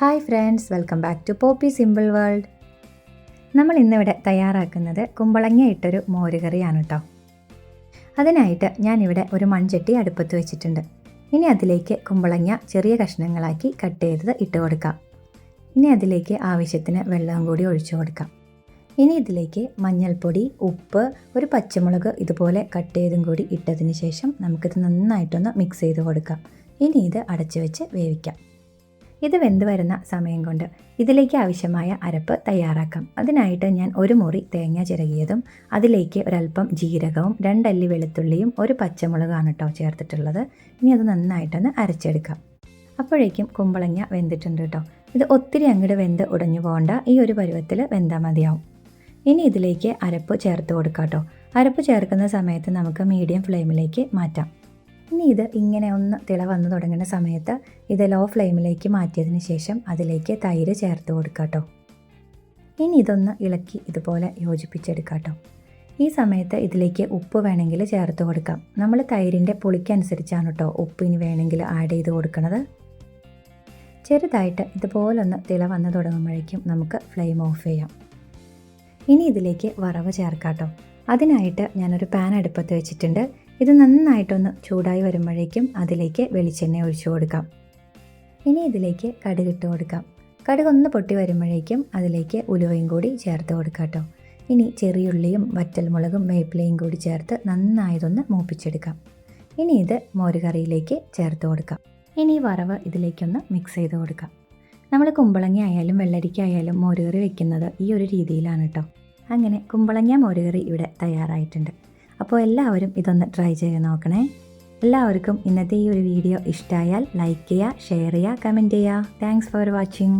Hi friends welcome back to Poppy Simple World. നമ്മൾ ഇന്നിവിടെ തയ്യാറാക്കുന്നത് കുമ്പളങ്ങ ഇട്ടൊരു മോരുകറിയാണ് കേട്ടോ അതിനായിട്ട് ഞാനിവിടെ ഒരു മൺചട്ടി അടുപ്പത്ത് വെച്ചിട്ടുണ്ട്. ഇനി അതിലേക്ക് കുമ്പളങ്ങ ചെറിയ കഷ്ണങ്ങളാക്കി കട്ട് ചെയ്തത് ഇട്ട് കൊടുക്കാം. ഇനി അതിലേക്ക് ആവശ്യത്തിന് വെള്ളം കൂടി ഒഴിച്ചു കൊടുക്കാം. ഇനി ഇതിലേക്ക് മഞ്ഞൾപ്പൊടി ഉപ്പ് ഒരു പച്ചമുളക് ഇതുപോലെ കട്ട് ചെയ്തും കൂടി ഇട്ടതിന് ശേഷം നമുക്കിത് നന്നായിട്ടൊന്ന് മിക്സ് ചെയ്ത് കൊടുക്കാം. ഇനി ഇത് അടച്ചു വെച്ച് വേവിക്കാം. ഇത് വെന്ത് വരുന്ന സമയം കൊണ്ട് ഇതിലേക്ക് ആവശ്യമായ അരപ്പ് തയ്യാറാക്കാം. അതിനായിട്ട് ഞാൻ ഒരു മുറി തേങ്ങ ചിരകിയതും അതിലേക്ക് ഒരല്പം ജീരകവും രണ്ടല്ലി വെളുത്തുള്ളിയും ഒരു പച്ചമുളകാണ് കേട്ടോ ചേർത്തിട്ടുള്ളത്. ഇനി അത് നന്നായിട്ടൊന്ന് അരച്ചെടുക്കാം. അപ്പോഴേക്കും കുമ്പളങ്ങ വെന്തിട്ടുണ്ട് കേട്ടോ. ഇത് ഒത്തിരി അങ്ങോട്ട് വെന്ത് ഉടഞ്ഞു പോകണ്ട. ഈ ഒരു പരുവത്തിൽ വെന്താൽ മതിയാവും. ഇനി ഇതിലേക്ക് അരപ്പ് ചേർത്ത് കൊടുക്കാം കേട്ടോ. അരപ്പ് ചേർക്കുന്ന സമയത്ത് നമുക്ക് മീഡിയം ഫ്ലെയിമിലേക്ക് മാറ്റാം. ഇനി ഇത് ഇങ്ങനെ ഒന്ന് തിള വന്നു തുടങ്ങുന്ന സമയത്ത് ഇത് ലോ ഫ്ലെയിമിലേക്ക് മാറ്റിയതിന് ശേഷം അതിലേക്ക് തൈര് ചേർത്ത് കൊടുക്കുക കേട്ടോ. ഇനി ഇതൊന്ന് ഇളക്കി ഇതുപോലെ യോജിപ്പിച്ചെടുക്കുക കേട്ടോ ഈ സമയത്ത് ഇതിലേക്ക് ഉപ്പ് വേണമെങ്കിൽ ചേർത്ത് കൊടുക്കാം. നമ്മൾ തൈരിന്റെ പുളിക്കനുസരിച്ചാണ് കേട്ടോ ഉപ്പ് ഇനി വേണമെങ്കിൽ ആഡ് ചെയ്ത് കൊടുക്കുന്നത് ചെറുതായിട്ട് ഇതുപോലൊന്ന് തിള വന്ന് തുടങ്ങുമ്പോഴേക്കും നമുക്ക് ഫ്ലെയിം ഓഫ് ചെയ്യാം. ഇനി ഇതിലേക്ക് വറവ് ചേർക്കാം കേട്ടോ. അതിനായിട്ട് ഞാനൊരു പാൻ അടുപ്പത്ത് വെച്ചിട്ടുണ്ട്. ഇത് നന്നായിട്ടൊന്ന് ചൂടായി വരുമ്പോഴേക്കും അതിലേക്ക് വെളിച്ചെണ്ണ ഒഴിച്ചു കൊടുക്കാം. ഇനി ഇതിലേക്ക് കടുക് ഇട്ട് കൊടുക്കാം. കടുക് ഒന്ന് പൊട്ടി വരുമ്പോഴേക്കും അതിലേക്ക് ഉലുവയും കൂടി ചേർത്ത് കൊടുക്കാം കേട്ടോ. ഇനി ചെറിയുള്ളിയും വറ്റൽമുളകും വേപ്പിലയും കൂടി ചേർത്ത് നന്നായതൊന്ന് മൂപ്പിച്ചെടുക്കാം. ഇനി ഇത് മോരുകറിയിലേക്ക് ചേർത്ത് കൊടുക്കാം. ഇനി വറവ് ഇതിലേക്കൊന്ന് മിക്സ് ചെയ്ത് കൊടുക്കാം. നമ്മൾ കുമ്പളങ്ങ ആയാലും വെള്ളരിക്ക ആയാലും മോരുകറി വെക്കുന്നത് ഈ ഒരു രീതിയിലാണ് കേട്ടോ. അങ്ങനെ കുമ്പളങ്ങ മോരുകറി ഇവിടെ തയ്യാറായിട്ടുണ്ട്. അപ്പോൾ എല്ലാവരും ഇതൊന്ന് ട്രൈ ചെയ്ത് നോക്കണേ. എല്ലാവർക്കും ഇന്നത്തെ ഈ ഒരു വീഡിയോ ഇഷ്ടമായാൽ ലൈക്ക് ചെയ്യുക ഷെയർ ചെയ്യുക കമന്റ് ചെയ്യുക. Thanks for watching